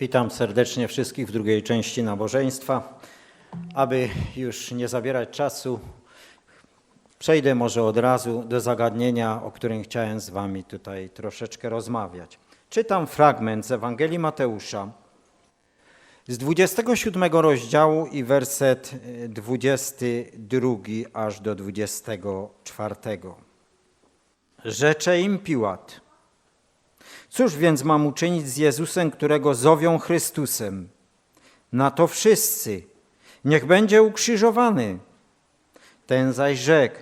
Witam serdecznie wszystkich w drugiej części nabożeństwa. Aby już nie zabierać czasu, przejdę może od razu do zagadnienia, o którym chciałem z Wami tutaj troszeczkę rozmawiać. Czytam fragment z Ewangelii Mateusza z 27 rozdziału i werset y, 22 aż do 24. Rzecze im Piłat. Cóż więc mam uczynić z Jezusem, którego zowią Chrystusem? Na to wszyscy. Niech będzie ukrzyżowany. Ten zaś rzekł,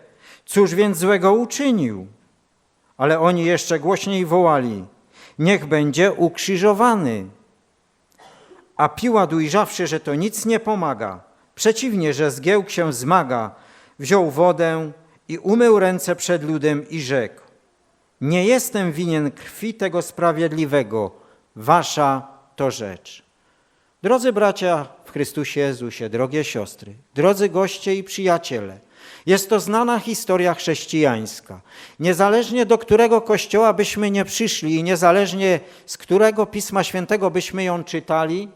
cóż więc złego uczynił? Ale oni jeszcze głośniej wołali, niech będzie ukrzyżowany. A Piłat ujrzawszy, że to nic nie pomaga, przeciwnie, że zgiełk się zmaga, wziął wodę i umył ręce przed ludem i rzekł, nie jestem winien krwi tego sprawiedliwego, wasza to rzecz. Drodzy bracia w Chrystusie Jezusie, drogie siostry, drodzy goście i przyjaciele, jest to znana historia chrześcijańska. Niezależnie do którego kościoła byśmy nie przyszli i niezależnie z którego Pisma Świętego byśmy ją czytali,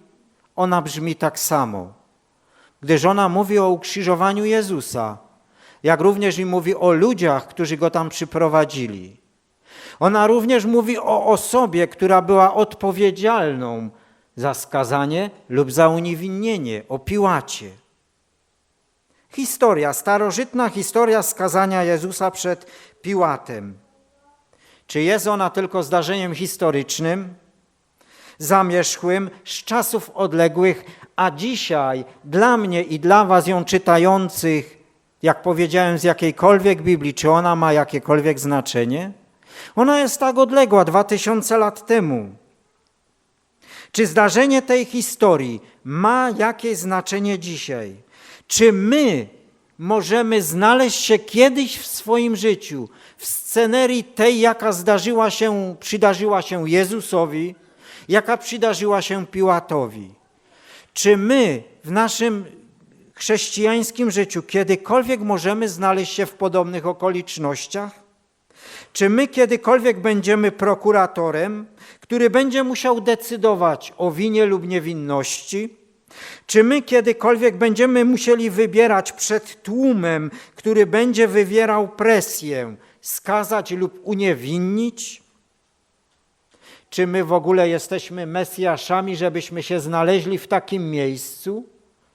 ona brzmi tak samo. Gdyż ona mówi o ukrzyżowaniu Jezusa, jak również i mówi o ludziach, którzy go tam przyprowadzili. Ona również mówi o osobie, która była odpowiedzialną za skazanie lub za uniewinnienie, o Piłacie. Historia, starożytna historia skazania Jezusa przed Piłatem. Czy jest ona tylko zdarzeniem historycznym, zamierzchłym z czasów odległych, a dzisiaj dla mnie i dla Was ją czytających, jak powiedziałem, z jakiejkolwiek Biblii, czy ona ma jakiekolwiek znaczenie? Ona jest tak odległa, dwa tysiące lat temu. Czy zdarzenie tej historii ma jakieś znaczenie dzisiaj? Czy my możemy znaleźć się kiedyś w swoim życiu w scenerii tej, jaka zdarzyła się, przydarzyła się Jezusowi, jaka przydarzyła się Piłatowi? Czy my w naszym chrześcijańskim życiu kiedykolwiek możemy znaleźć się w podobnych okolicznościach? Czy my kiedykolwiek będziemy prokuratorem, który będzie musiał decydować o winie lub niewinności? Czy my kiedykolwiek będziemy musieli wybierać przed tłumem, który będzie wywierał presję, skazać lub uniewinnić? Czy my w ogóle jesteśmy Mesjaszami, żebyśmy się znaleźli w takim miejscu?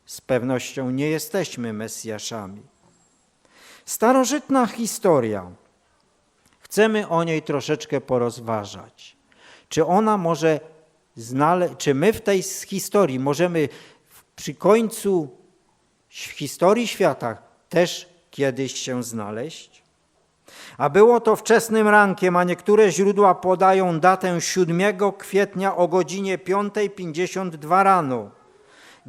Z pewnością nie jesteśmy Mesjaszami. Starożytna historia. Chcemy o niej troszeczkę porozważać. Czy ona może znale- czy my w tej historii możemy przy końcu historii świata też kiedyś się znaleźć? A było to wczesnym rankiem, a niektóre źródła podają datę 7 kwietnia o godzinie 5.52 rano.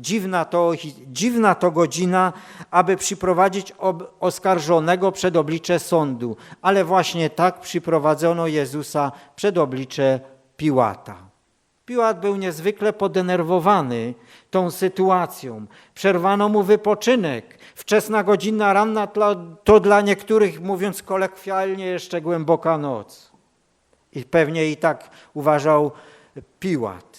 Dziwna to, dziwna to godzina, aby przyprowadzić oskarżonego przed oblicze sądu, ale właśnie tak przyprowadzono Jezusa przed oblicze Piłata. Piłat był niezwykle podenerwowany tą sytuacją. Przerwano mu wypoczynek. Wczesna godzina ranna to dla niektórych, mówiąc kolekwialnie, jeszcze głęboka noc. I pewnie i tak uważał Piłat.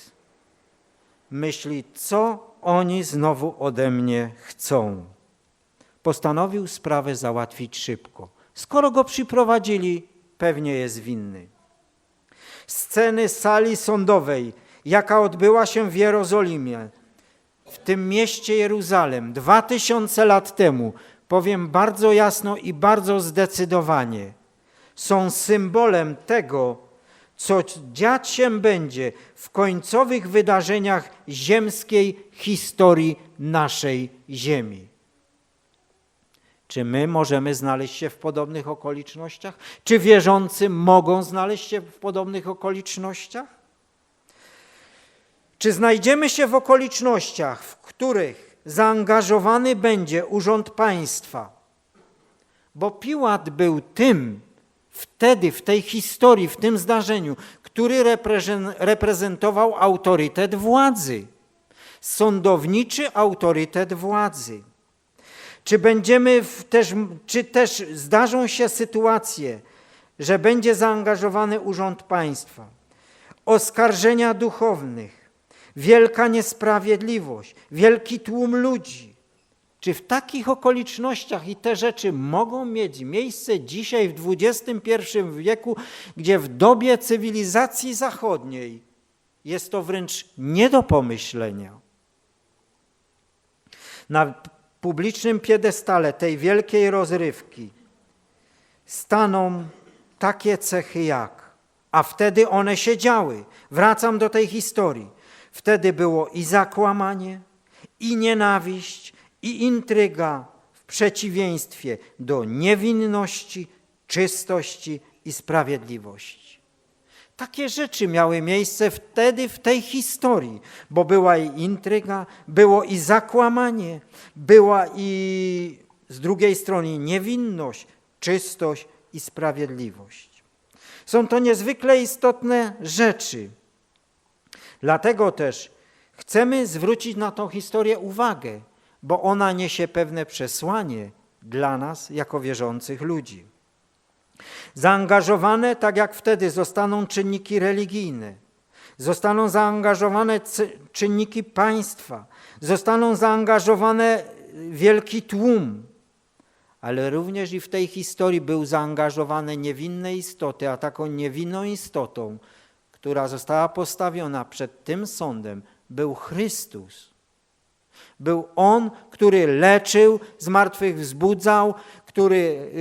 Myśli, co oni znowu ode mnie chcą. Postanowił sprawę załatwić szybko. Skoro go przyprowadzili, pewnie jest winny. Sceny sali sądowej, jaka odbyła się w Jerozolimie, w tym mieście Jeruzalem, dwa tysiące lat temu, powiem bardzo jasno i bardzo zdecydowanie, są symbolem tego, co dziać się będzie w końcowych wydarzeniach ziemskiej historii naszej ziemi. Czy my możemy znaleźć się w podobnych okolicznościach? Czy wierzący mogą znaleźć się w podobnych okolicznościach? Czy znajdziemy się w okolicznościach, w których zaangażowany będzie urząd państwa? Bo Piłat był tym, wtedy, w tej historii, w tym zdarzeniu, który reprezen- reprezentował autorytet władzy, sądowniczy autorytet władzy. Czy będziemy też, czy też zdarzą się sytuacje, że będzie zaangażowany urząd państwa, oskarżenia duchownych, wielka niesprawiedliwość, wielki tłum ludzi. Czy w takich okolicznościach i te rzeczy mogą mieć miejsce dzisiaj w XXI wieku, gdzie w dobie cywilizacji zachodniej jest to wręcz nie do pomyślenia? Na publicznym piedestale tej wielkiej rozrywki staną takie cechy jak, a wtedy one się działy. Wracam do tej historii. Wtedy było i zakłamanie, i nienawiść, i intryga w przeciwieństwie do niewinności, czystości i sprawiedliwości. Takie rzeczy miały miejsce wtedy w tej historii, bo była i intryga, było i zakłamanie, była i z drugiej strony niewinność, czystość i sprawiedliwość. Są to niezwykle istotne rzeczy. Dlatego też chcemy zwrócić na tą historię uwagę, bo ona niesie pewne przesłanie dla nas jako wierzących ludzi. Zaangażowane, tak jak wtedy, zostaną czynniki religijne, zostaną zaangażowane czynniki państwa, zostaną zaangażowane wielki tłum, ale również i w tej historii był zaangażowane niewinne istoty, a taką niewinną istotą, która została postawiona przed tym sądem, był Chrystus. Był On, który leczył, zmartwychwzbudzał, który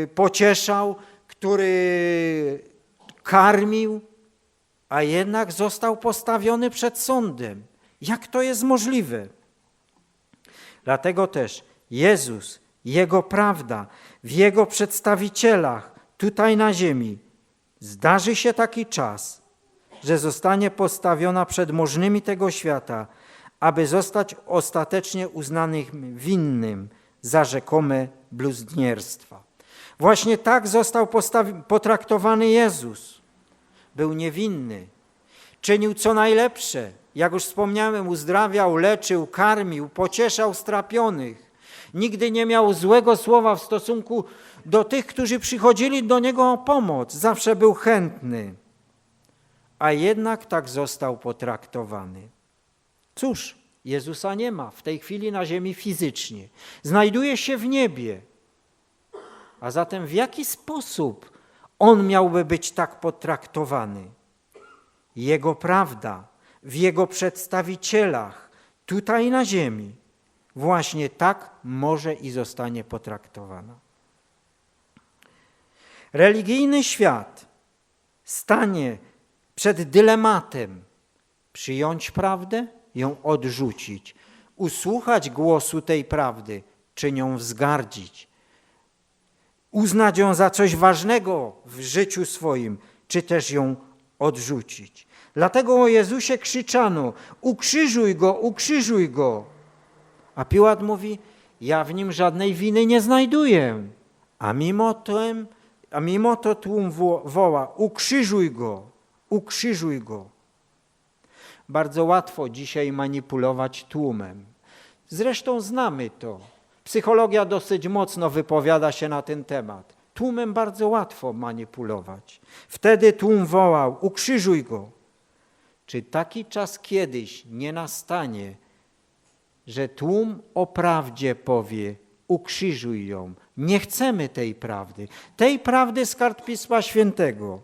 yy, pocieszał, który karmił, a jednak został postawiony przed sądem. Jak to jest możliwe? Dlatego też Jezus, Jego prawda w Jego przedstawicielach tutaj na ziemi zdarzy się taki czas, że zostanie postawiona przed możnymi tego świata, aby zostać ostatecznie uznanym winnym za rzekome bluźnierstwa. Właśnie tak został potraktowany Jezus. Był niewinny, czynił co najlepsze. Jak już wspomniałem, uzdrawiał, leczył, karmił, pocieszał strapionych. Nigdy nie miał złego słowa w stosunku do tych, którzy przychodzili do niego o pomoc. Zawsze był chętny. A jednak tak został potraktowany. Cóż, Jezusa nie ma w tej chwili na ziemi fizycznie. Znajduje się w niebie. A zatem w jaki sposób on miałby być tak potraktowany? Jego prawda w jego przedstawicielach tutaj na ziemi właśnie tak może i zostanie potraktowana. Religijny świat stanie przed dylematem przyjąć prawdę ją odrzucić, usłuchać głosu tej prawdy, czy nią wzgardzić, uznać ją za coś ważnego w życiu swoim, czy też ją odrzucić. Dlatego o Jezusie krzyczano: Ukrzyżuj go, ukrzyżuj go. A Piłat mówi: Ja w nim żadnej winy nie znajduję. A mimo to, a mimo to tłum woła: Ukrzyżuj go, ukrzyżuj go. Bardzo łatwo dzisiaj manipulować tłumem. Zresztą znamy to. Psychologia dosyć mocno wypowiada się na ten temat. Tłumem bardzo łatwo manipulować. Wtedy tłum wołał: Ukrzyżuj go. Czy taki czas kiedyś nie nastanie, że tłum o prawdzie powie: Ukrzyżuj ją. Nie chcemy tej prawdy. Tej prawdy z kart Pisma Świętego.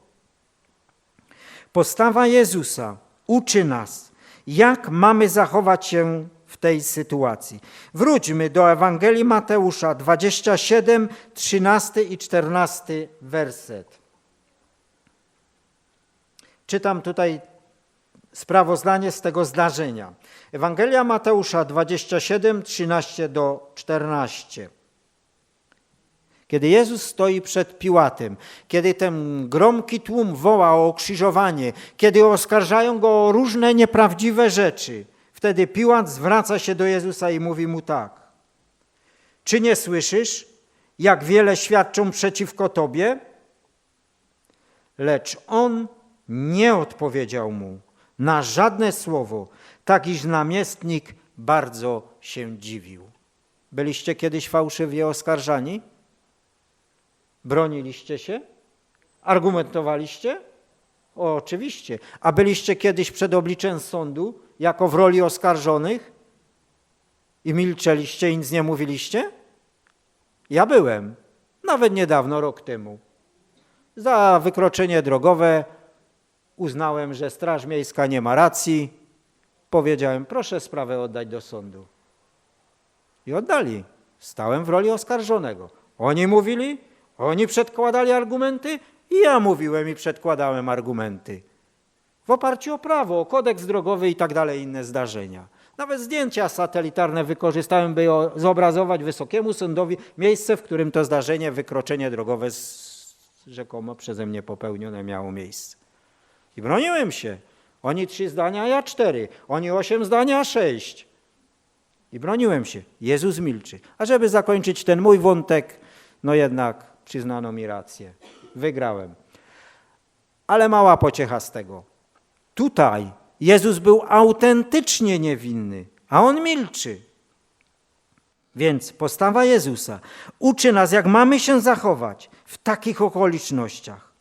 Postawa Jezusa uczy nas, jak mamy zachować się w tej sytuacji. Wróćmy do Ewangelii Mateusza 27, 13 i 14 werset. Czytam tutaj sprawozdanie z tego zdarzenia. Ewangelia Mateusza 27, 13 do 14. Kiedy Jezus stoi przed Piłatem, kiedy ten gromki tłum woła o krzyżowanie, kiedy oskarżają go o różne nieprawdziwe rzeczy, wtedy Piłat zwraca się do Jezusa i mówi mu tak. Czy nie słyszysz, jak wiele świadczą przeciwko Tobie? Lecz on nie odpowiedział mu na żadne słowo, tak iż namiestnik bardzo się dziwił. Byliście kiedyś fałszywie oskarżani? Broniliście się? Argumentowaliście? O, oczywiście. A byliście kiedyś przed obliczem sądu, jako w roli oskarżonych? I milczeliście i nic nie mówiliście? Ja byłem, nawet niedawno, rok temu. Za wykroczenie drogowe uznałem, że Straż Miejska nie ma racji. Powiedziałem, proszę sprawę oddać do sądu. I oddali. Stałem w roli oskarżonego. Oni mówili, oni przedkładali argumenty i ja mówiłem i przedkładałem argumenty. W oparciu o prawo, o kodeks drogowy i tak dalej, inne zdarzenia. Nawet zdjęcia satelitarne wykorzystałem, by zobrazować Wysokiemu Sądowi miejsce, w którym to zdarzenie, wykroczenie drogowe rzekomo przeze mnie popełnione miało miejsce. I broniłem się. Oni trzy zdania, ja cztery. Oni osiem zdania, sześć. I broniłem się. Jezus milczy. A żeby zakończyć ten mój wątek, no jednak przyznano mi rację. Wygrałem. Ale mała pociecha z tego. Tutaj Jezus był autentycznie niewinny, a on milczy. Więc postawa Jezusa uczy nas, jak mamy się zachować w takich okolicznościach.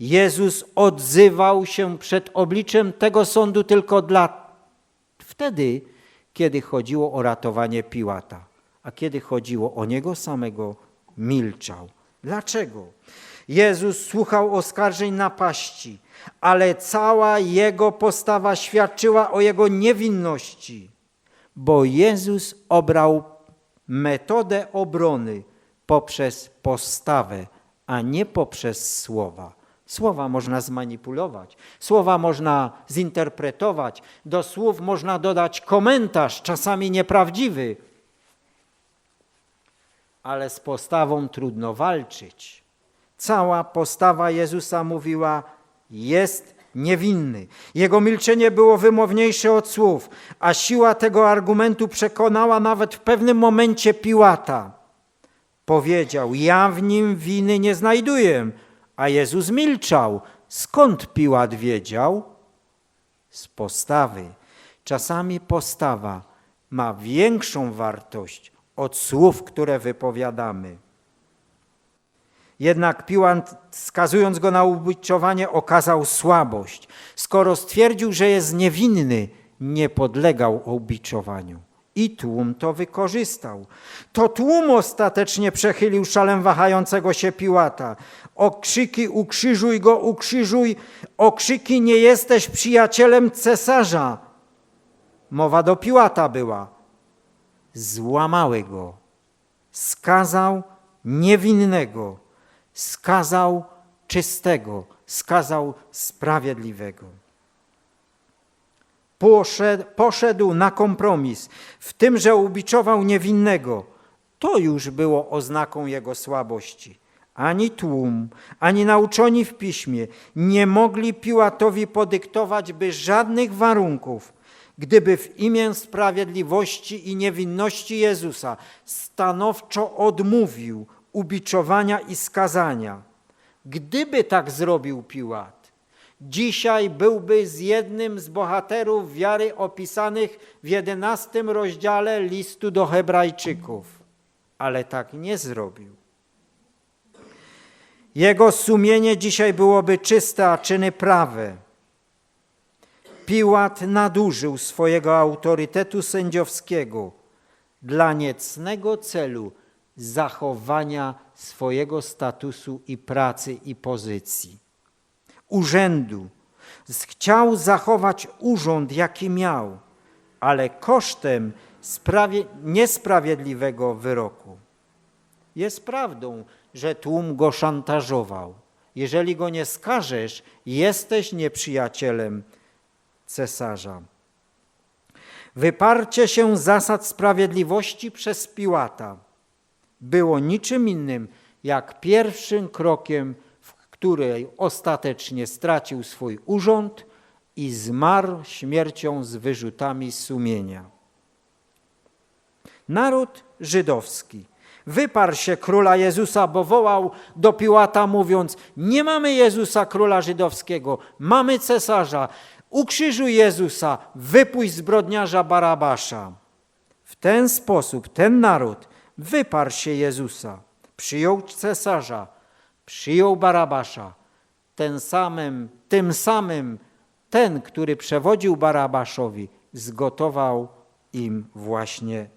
Jezus odzywał się przed obliczem tego sądu tylko dla wtedy, kiedy chodziło o ratowanie Piłata, a kiedy chodziło o niego samego, milczał. Dlaczego? Jezus słuchał oskarżeń napaści, ale cała jego postawa świadczyła o jego niewinności, bo Jezus obrał metodę obrony poprzez postawę, a nie poprzez słowa. Słowa można zmanipulować, słowa można zinterpretować, do słów można dodać komentarz, czasami nieprawdziwy, ale z postawą trudno walczyć. Cała postawa Jezusa mówiła: jest niewinny. Jego milczenie było wymowniejsze od słów, a siła tego argumentu przekonała nawet w pewnym momencie Piłata. Powiedział: Ja w nim winy nie znajduję, a Jezus milczał. Skąd Piłat wiedział? Z postawy. Czasami postawa ma większą wartość od słów, które wypowiadamy. Jednak Piłat, skazując go na ubiczowanie, okazał słabość. Skoro stwierdził, że jest niewinny, nie podlegał ubiczowaniu. I tłum to wykorzystał. To tłum ostatecznie przechylił szalem wahającego się Piłata. Okrzyki ukrzyżuj go, ukrzyżuj, okrzyki nie jesteś przyjacielem cesarza. Mowa do Piłata była. Złamały go. Skazał niewinnego. Skazał czystego. Skazał sprawiedliwego poszedł, poszedł na kompromis w tym, że ubiczował niewinnego. To już było oznaką jego słabości. Ani tłum, ani nauczoni w piśmie nie mogli Piłatowi podyktować, by żadnych warunków, gdyby w imię sprawiedliwości i niewinności Jezusa stanowczo odmówił ubiczowania i skazania. Gdyby tak zrobił Piłat, dzisiaj byłby z jednym z bohaterów wiary opisanych w jedenastym rozdziale listu do Hebrajczyków, ale tak nie zrobił. Jego sumienie dzisiaj byłoby czyste, a czyny prawe. Piłat nadużył swojego autorytetu sędziowskiego dla niecnego celu zachowania swojego statusu i pracy i pozycji urzędu. Chciał zachować urząd, jaki miał, ale kosztem sprawie, niesprawiedliwego wyroku. Jest prawdą, że tłum go szantażował. Jeżeli go nie skażesz, jesteś nieprzyjacielem cesarza. Wyparcie się zasad sprawiedliwości przez Piłata było niczym innym jak pierwszym krokiem której ostatecznie stracił swój urząd i zmarł śmiercią z wyrzutami sumienia. Naród żydowski wyparł się króla Jezusa, bo wołał do Piłata mówiąc, nie mamy Jezusa króla żydowskiego, mamy cesarza, ukrzyżuj Jezusa, wypuść zbrodniarza Barabasza. W ten sposób ten naród wyparł się Jezusa, przyjął cesarza, przyjął Barabasza, tym samym Tym samym ten, który przewodził Barabaszowi, zgotował im właśnie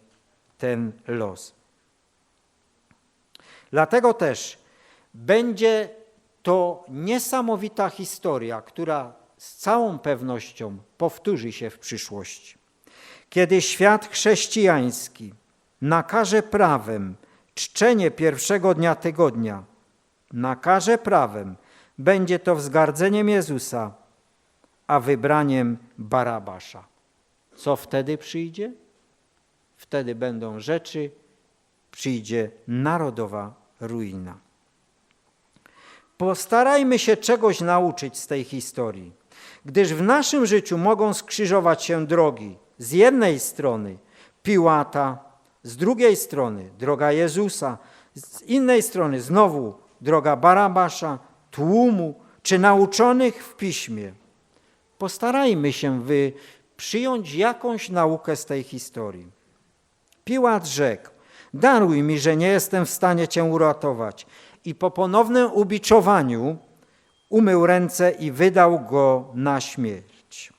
ten los. Dlatego też będzie to niesamowita historia, która z całą pewnością powtórzy się w przyszłości. Kiedy świat chrześcijański nakaże prawem czczenie pierwszego dnia tygodnia, nakaże prawem, będzie to wzgardzeniem Jezusa, a wybraniem Barabasza. Co wtedy przyjdzie? Wtedy będą rzeczy, przyjdzie narodowa ruina. Postarajmy się czegoś nauczyć z tej historii, gdyż w naszym życiu mogą skrzyżować się drogi. Z jednej strony Piłata, z drugiej strony droga Jezusa, z innej strony znowu droga Barabasza, tłumu czy nauczonych w piśmie. Postarajmy się wy przyjąć jakąś naukę z tej historii. Piłat rzekł: Daruj mi, że nie jestem w stanie cię uratować. I po ponownym ubiczowaniu umył ręce i wydał go na śmierć.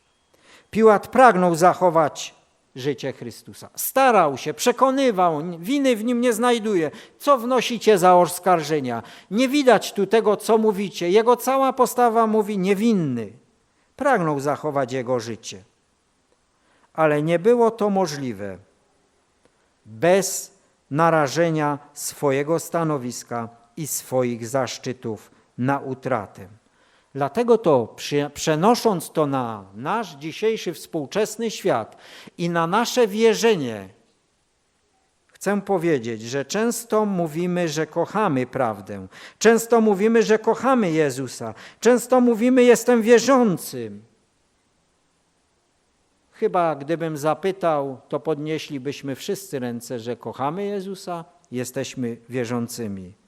Piłat pragnął zachować życie Chrystusa. Starał się, przekonywał, winy w nim nie znajduje. Co wnosicie za oskarżenia? Nie widać tu tego, co mówicie. Jego cała postawa mówi niewinny. Pragnął zachować jego życie. Ale nie było to możliwe bez narażenia swojego stanowiska i swoich zaszczytów na utratę. Dlatego to, przenosząc to na nasz dzisiejszy współczesny świat i na nasze wierzenie, chcę powiedzieć, że często mówimy, że kochamy prawdę, często mówimy, że kochamy Jezusa, często mówimy, jestem wierzącym. Chyba gdybym zapytał, to podnieślibyśmy wszyscy ręce, że kochamy Jezusa, jesteśmy wierzącymi.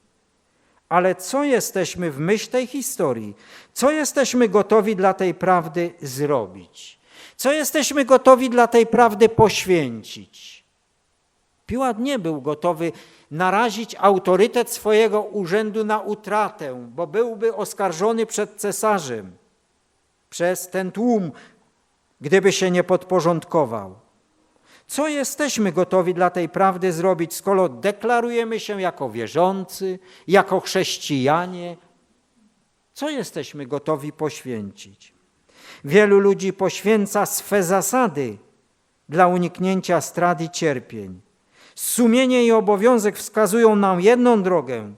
Ale co jesteśmy w myśl tej historii? Co jesteśmy gotowi dla tej prawdy zrobić? Co jesteśmy gotowi dla tej prawdy poświęcić? Piłat nie był gotowy narazić autorytet swojego urzędu na utratę, bo byłby oskarżony przed cesarzem, przez ten tłum, gdyby się nie podporządkował. Co jesteśmy gotowi dla tej prawdy zrobić, skoro deklarujemy się jako wierzący, jako chrześcijanie? Co jesteśmy gotowi poświęcić? Wielu ludzi poświęca swe zasady dla uniknięcia strat i cierpień. Sumienie i obowiązek wskazują nam jedną drogę,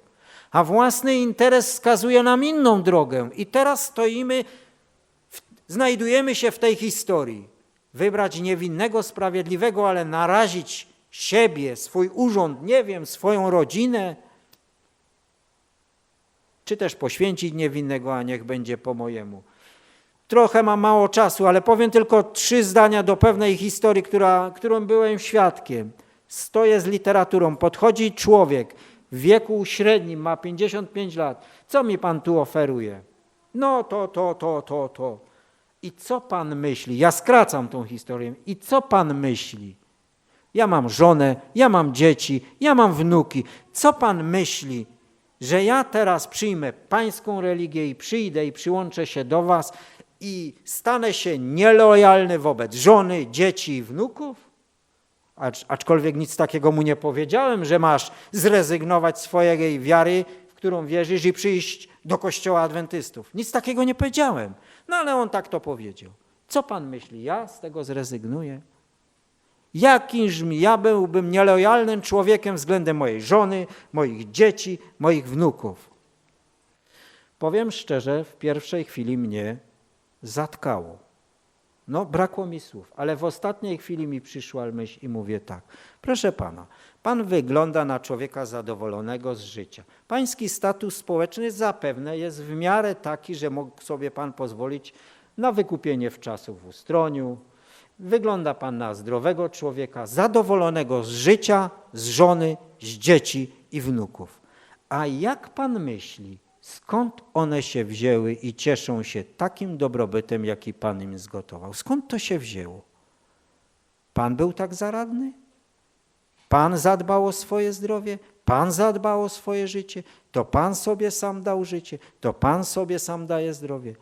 a własny interes wskazuje nam inną drogę. I teraz stoimy, znajdujemy się w tej historii wybrać niewinnego, sprawiedliwego, ale narazić siebie, swój urząd, nie wiem, swoją rodzinę, czy też poświęcić niewinnego, a niech będzie po mojemu. Trochę mam mało czasu, ale powiem tylko trzy zdania do pewnej historii, która, którą byłem świadkiem. Stoję z literaturą, podchodzi człowiek w wieku średnim, ma 55 lat. Co mi pan tu oferuje? No to, to, to, to, to. I co Pan myśli? Ja skracam tą historię. I co Pan myśli? Ja mam żonę, ja mam dzieci, ja mam wnuki. Co Pan myśli, że ja teraz przyjmę pańską religię i przyjdę i przyłączę się do Was i stanę się nielojalny wobec żony, dzieci i wnuków? Acz, aczkolwiek nic takiego mu nie powiedziałem, że masz zrezygnować swojej wiary, w którą wierzysz i przyjść do kościoła adwentystów. Nic takiego nie powiedziałem. No ale on tak to powiedział. Co pan myśli? Ja z tego zrezygnuję? Jakimż ja byłbym nielojalnym człowiekiem względem mojej żony, moich dzieci, moich wnuków? Powiem szczerze, w pierwszej chwili mnie zatkało. No, brakło mi słów, ale w ostatniej chwili mi przyszła myśl i mówię tak. Proszę pana, pan wygląda na człowieka zadowolonego z życia. Pański status społeczny zapewne jest w miarę taki, że mógł sobie pan pozwolić na wykupienie w czasu w ustroniu. Wygląda pan na zdrowego człowieka, zadowolonego z życia, z żony, z dzieci i wnuków. A jak pan myśli, skąd one się wzięły i cieszą się takim dobrobytem, jaki Pan im zgotował. Skąd to się wzięło? Pan był tak zaradny? Pan zadbał o swoje zdrowie? Pan zadbał o swoje życie? To Pan sobie sam dał życie? To Pan sobie sam daje zdrowie?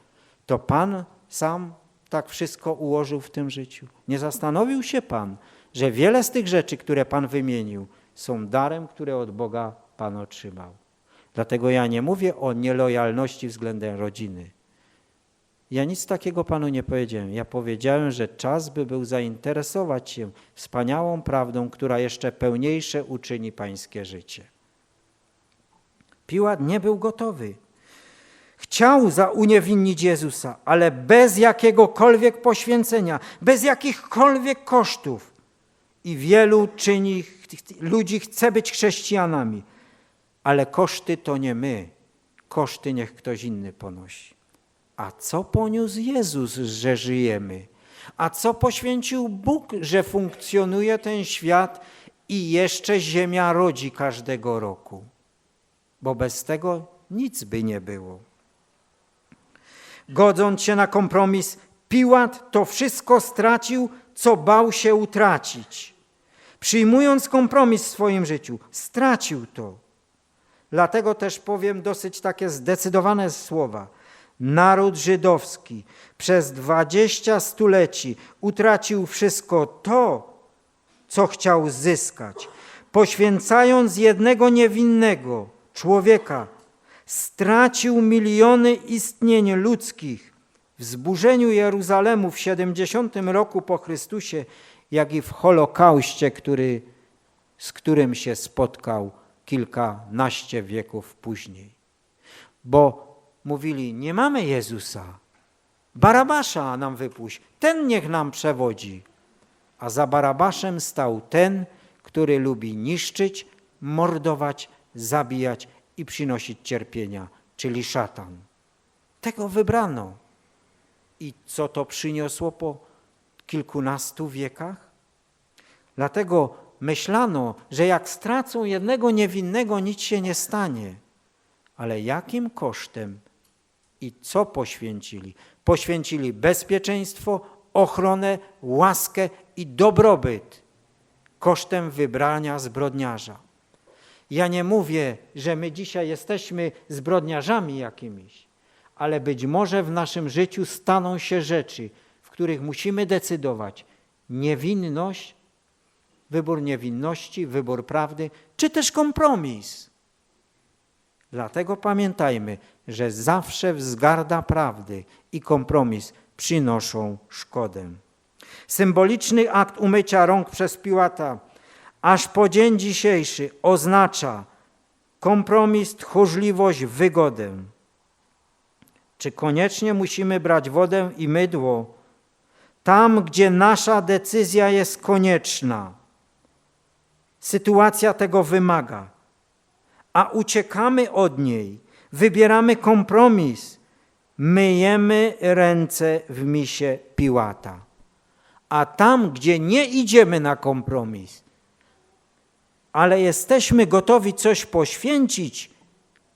To Pan sam tak wszystko ułożył w tym życiu. Nie zastanowił się Pan, że wiele z tych rzeczy, które Pan wymienił, są darem, które od Boga Pan otrzymał. Dlatego ja nie mówię o nielojalności względem rodziny. Ja nic takiego Panu nie powiedziałem. Ja powiedziałem, że czas by był zainteresować się wspaniałą prawdą, która jeszcze pełniejsze uczyni Pańskie życie. Piłat nie był gotowy. Chciał zauniewinnić Jezusa, ale bez jakiegokolwiek poświęcenia, bez jakichkolwiek kosztów. I wielu czyni, ludzi chce być chrześcijanami, ale koszty to nie my, koszty niech ktoś inny ponosi. A co poniósł Jezus, że żyjemy? A co poświęcił Bóg, że funkcjonuje ten świat i jeszcze ziemia rodzi każdego roku? Bo bez tego nic by nie było. Godząc się na kompromis, Piłat to wszystko stracił, co bał się utracić. Przyjmując kompromis w swoim życiu, stracił to. Dlatego też powiem dosyć takie zdecydowane słowa. Naród żydowski przez dwadzieścia stuleci utracił wszystko to, co chciał zyskać. Poświęcając jednego niewinnego człowieka, stracił miliony istnień ludzkich. W zburzeniu Jeruzalemu w 70 roku po Chrystusie, jak i w Holokauście, który, z którym się spotkał kilkanaście wieków później. Bo mówili, nie mamy Jezusa, Barabasza nam wypuść, ten niech nam przewodzi. A za Barabaszem stał ten, który lubi niszczyć, mordować, zabijać i przynosić cierpienia, czyli szatan. Tego wybrano. I co to przyniosło po kilkunastu wiekach? Dlatego myślano, że jak stracą jednego niewinnego, nic się nie stanie. Ale jakim kosztem i co poświęcili? Poświęcili bezpieczeństwo, ochronę, łaskę i dobrobyt kosztem wybrania zbrodniarza. Ja nie mówię, że my dzisiaj jesteśmy zbrodniarzami jakimiś, ale być może w naszym życiu staną się rzeczy, w których musimy decydować niewinność, wybór niewinności, wybór prawdy, czy też kompromis. Dlatego pamiętajmy, że zawsze wzgarda prawdy i kompromis przynoszą szkodę. Symboliczny akt umycia rąk przez Piłata aż po dzień dzisiejszy oznacza kompromis, tchórzliwość, wygodę. Czy koniecznie musimy brać wodę i mydło tam, gdzie nasza decyzja jest konieczna? Sytuacja tego wymaga, a uciekamy od niej, wybieramy kompromis, myjemy ręce w misie Piłata. A tam, gdzie nie idziemy na kompromis, ale jesteśmy gotowi coś poświęcić,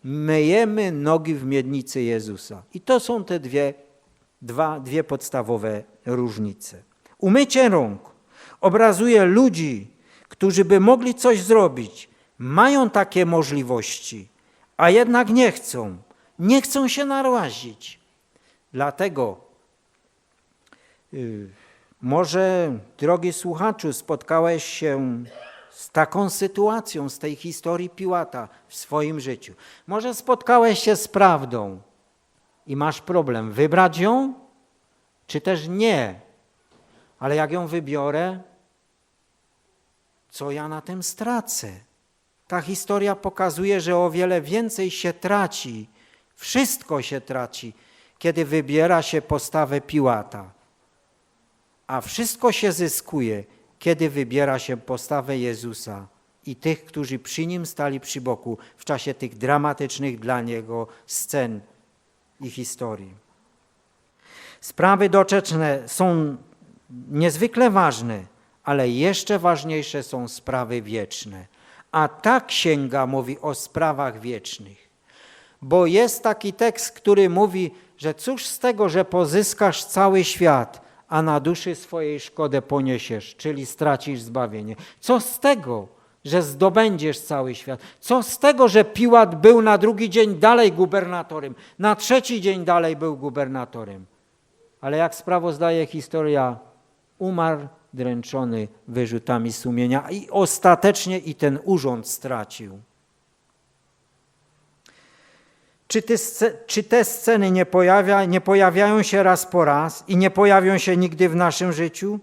myjemy nogi w miednicy Jezusa. I to są te dwie, dwa, dwie podstawowe różnice. Umycie rąk obrazuje ludzi, którzy by mogli coś zrobić, mają takie możliwości, a jednak nie chcą. Nie chcą się narazić. Dlatego yy, może, drogi słuchaczu, spotkałeś się z taką sytuacją, z tej historii Piłata w swoim życiu. Może spotkałeś się z prawdą i masz problem wybrać ją, czy też nie. Ale jak ją wybiorę, co ja na tym stracę? Ta historia pokazuje, że o wiele więcej się traci, wszystko się traci, kiedy wybiera się postawę Piłata. A wszystko się zyskuje, kiedy wybiera się postawę Jezusa i tych, którzy przy Nim stali przy boku w czasie tych dramatycznych dla Niego scen i historii. Sprawy doczeczne są niezwykle ważne, ale jeszcze ważniejsze są sprawy wieczne. A ta księga mówi o sprawach wiecznych. Bo jest taki tekst, który mówi, że cóż z tego, że pozyskasz cały świat, a na duszy swojej szkodę poniesiesz, czyli stracisz zbawienie. Co z tego? że zdobędziesz cały świat. Co z tego, że Piłat był na drugi dzień dalej gubernatorem, na trzeci dzień dalej był gubernatorem. Ale jak sprawozdaje historia, umarł dręczony wyrzutami sumienia i ostatecznie i ten urząd stracił. Czy te, czy te sceny nie, pojawia, nie pojawiają się raz po raz i nie pojawią się nigdy w naszym życiu?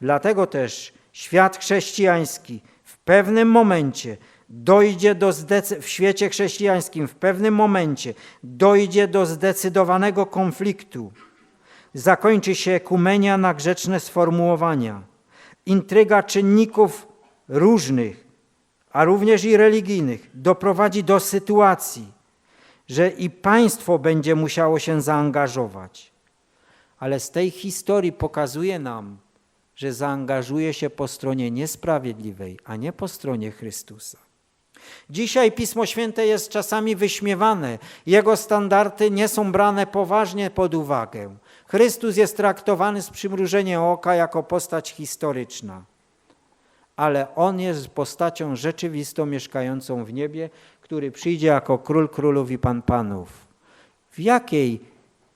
Dlatego też świat chrześcijański w pewnym momencie dojdzie do w świecie chrześcijańskim w pewnym momencie dojdzie do zdecydowanego konfliktu. Zakończy się ekumenia na grzeczne sformułowania. Intryga czynników różnych, a również i religijnych doprowadzi do sytuacji, że i państwo będzie musiało się zaangażować. Ale z tej historii pokazuje nam, że zaangażuje się po stronie niesprawiedliwej, a nie po stronie Chrystusa. Dzisiaj Pismo Święte jest czasami wyśmiewane, jego standardy nie są brane poważnie pod uwagę. Chrystus jest traktowany z przymrużeniem oka jako postać historyczna, ale on jest postacią rzeczywistą, mieszkającą w niebie, który przyjdzie jako król królów i pan panów. W jakiej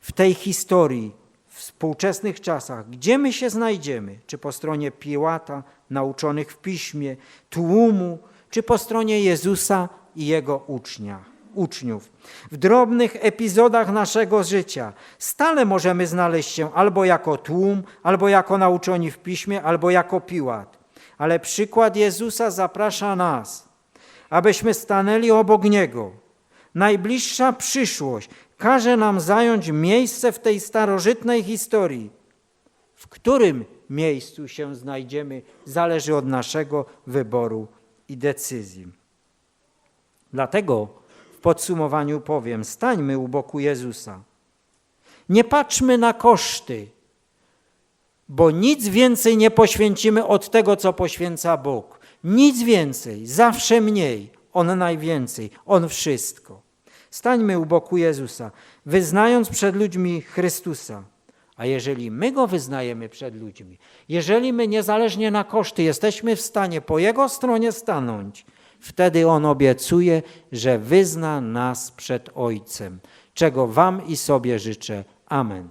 w tej historii w współczesnych czasach, gdzie my się znajdziemy? Czy po stronie Piłata, nauczonych w piśmie, tłumu, czy po stronie Jezusa i Jego ucznia, uczniów. W drobnych epizodach naszego życia stale możemy znaleźć się albo jako tłum, albo jako nauczoni w piśmie, albo jako Piłat. Ale przykład Jezusa zaprasza nas, abyśmy stanęli obok Niego. Najbliższa przyszłość każe nam zająć miejsce w tej starożytnej historii. W którym miejscu się znajdziemy, zależy od naszego wyboru i decyzji. Dlatego podsumowaniu powiem: stańmy u boku Jezusa. Nie patrzmy na koszty, bo nic więcej nie poświęcimy od tego, co poświęca Bóg. Nic więcej, zawsze mniej, On najwięcej, On wszystko. Stańmy u boku Jezusa, wyznając przed ludźmi Chrystusa. A jeżeli my Go wyznajemy przed ludźmi, jeżeli my niezależnie na koszty jesteśmy w stanie po Jego stronie stanąć, wtedy On obiecuje, że wyzna nas przed Ojcem, czego Wam i sobie życzę. Amen.